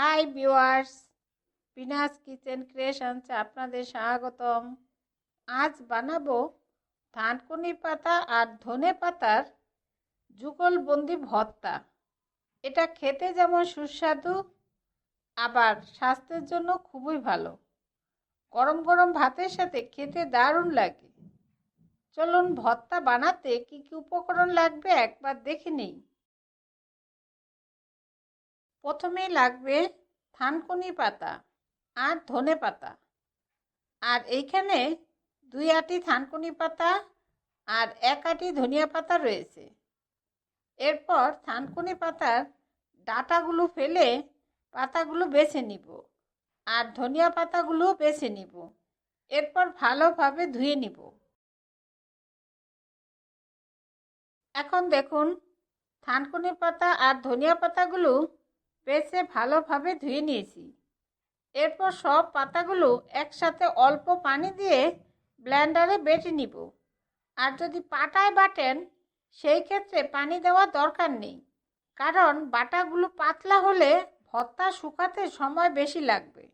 High viewers Pina's kitchen ক্রিয়েশনসে আপনাদের স্বাগতম। আজ বানাবো থানকুনি পাতা আর ধনে পাতার যুগলবন্দি ভর্তা। এটা খেতে যেমন সুস্বাদু, আবার স্বাস্থ্যের জন্য খুবই ভালো। গরম গরম ভাতের সাথে খেতে দারুণ লাগে। চলুন ভর্তা বানাতে কি কি উপকরণ লাগবে একবার দেখে নিই। প্রথমেই লাগবে থানকুনি পাতা আর ধনে পাতা। আর এইখানে দুই আটি থানকুনি পাতা আর এক আটি ধনিয়া পাতা রয়েছে। এরপর থানকুনি পাতার ডাটাগুলো ফেলে পাতাগুলো বেছে নিব আর ধনিয়া পাতাগুলো বেছে নিব। এরপর ভালোভাবে ধুয়ে নিব। এখন দেখুন, থানকুনি পাতা আর ধনিয়া পাতাগুলো বেছে ভালোভাবে ধুয়ে নিয়েছি। এরপর সব পাতাগুলো একসাথে অল্প পানি দিয়ে ব্লেন্ডারে বেটে নিব। আর যদি পাটায় বাটেন, সেই ক্ষেত্রে পানি দেওয়ার দরকার নেই, কারণ বাটাগুলো পাতলা হলে ভর্তা শুকাতে সময় বেশি লাগবে।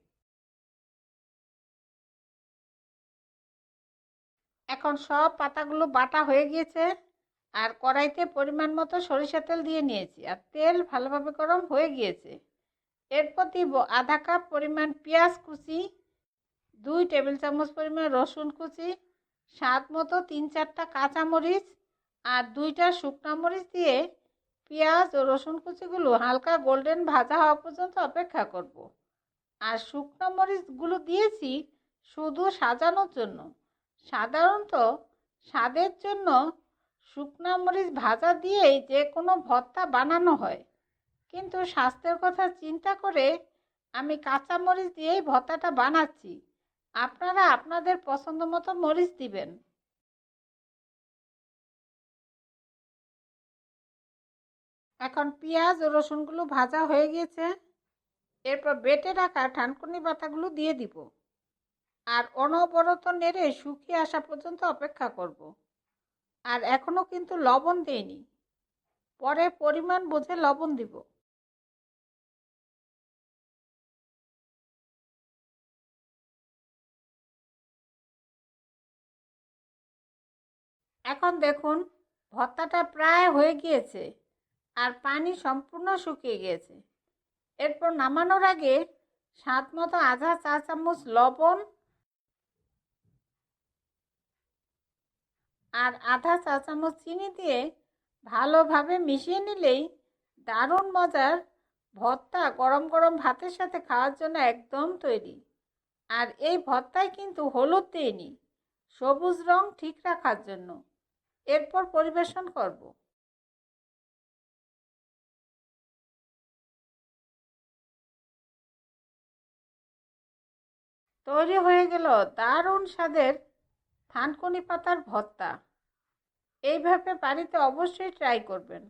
এখন সব পাতাগুলো বাটা হয়ে গিয়েছে। আর কড়াইতে পরিমাণ মতো সরিষা তেল দিয়ে নিয়েছি আর তেল ভালোভাবে গরম হয়ে গিয়েছে এরপর দিব আধা কাপ পরিমাণ পেঁয়াজ কুচি, দুই টেবিল চামচ পরিমাণ রসুন কুচি, স্বাদ মতো তিন চারটা কাঁচামরিচ আর দুইটা শুকনো মরিচ দিয়ে পেঁয়াজ ও রসুন কুচিগুলো হালকা গোল্ডেন ভাজা হওয়া পর্যন্ত অপেক্ষা করব। আর শুকনো মরিচগুলো দিয়েছি শুধু সাজানোর জন্য সাধারণত স্বাদের জন্য শুকনো মরিচ ভাজা দিয়েই যে কোনো ভর্তা বানানো হয়। কিন্তু স্বাস্থ্যের কথা চিন্তা করে আমি কাঁচা মরিচ দিয়েই ভর্তাটা বানাচ্ছি। আপনারা আপনাদের পছন্দ মতো মরিচ দিবেন। এখন পেঁয়াজ ও রসুনগুলো ভাজা হয়ে গিয়েছে। এরপর বেটে রাখা ঠানকুনি পাতাগুলো দিয়ে দিব। আর অনবরত নেড়ে শুকিয়ে আসা পর্যন্ত অপেক্ষা করব। আর এখনও কিন্তু লবণ দেইনি। পরে পরিমাণ বুঝে লবণ দিব। এখন দেখুন, ভর্তাটা প্রায় হয়ে গিয়েছে আর পানি সম্পূর্ণ শুকিয়ে গিয়েছে। এরপর নামানোর আগে স্বাদ মতো আধা চা চামচ লবণ আর আধা চা চামচ চিনি দিয়ে ভালোভাবে মিশিয়ে নিলেই দারুণ মজার ভর্তা গরম গরম ভাতের সাথে খাওয়ার জন্য একদম তৈরি। আর এই ভর্তায় কিন্তু হলুদ দিইনি সবুজ রং ঠিক রাখার জন্য। এরপর পরিবেশন করব। তৈরি হয়ে গেল দারুণ স্বাদের থানকুনি পাতার ভর্তা। এইভাবে বাড়িতে অবশ্যই ট্রাই করবেন।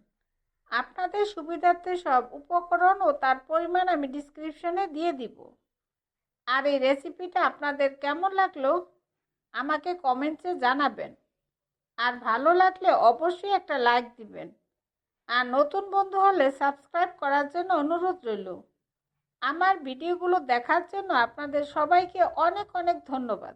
আপনাদের সুবিধার্থে সব উপকরণ ও তার পরিমাণ আমি ডিসক্রিপশনে দিয়ে দিব। আর এই রেসিপিটা আপনাদের কেমন লাগল, আমাকে কমেন্টসে জানাবেন। আর ভালো লাগলে অবশ্যই একটা লাইক দিবেন। আর নতুন বন্ধু হলে সাবস্ক্রাইব করার জন্য অনুরোধ রইল। আমার ভিডিওগুলো দেখার জন্য আপনাদের সবাইকে অনেক অনেক ধন্যবাদ।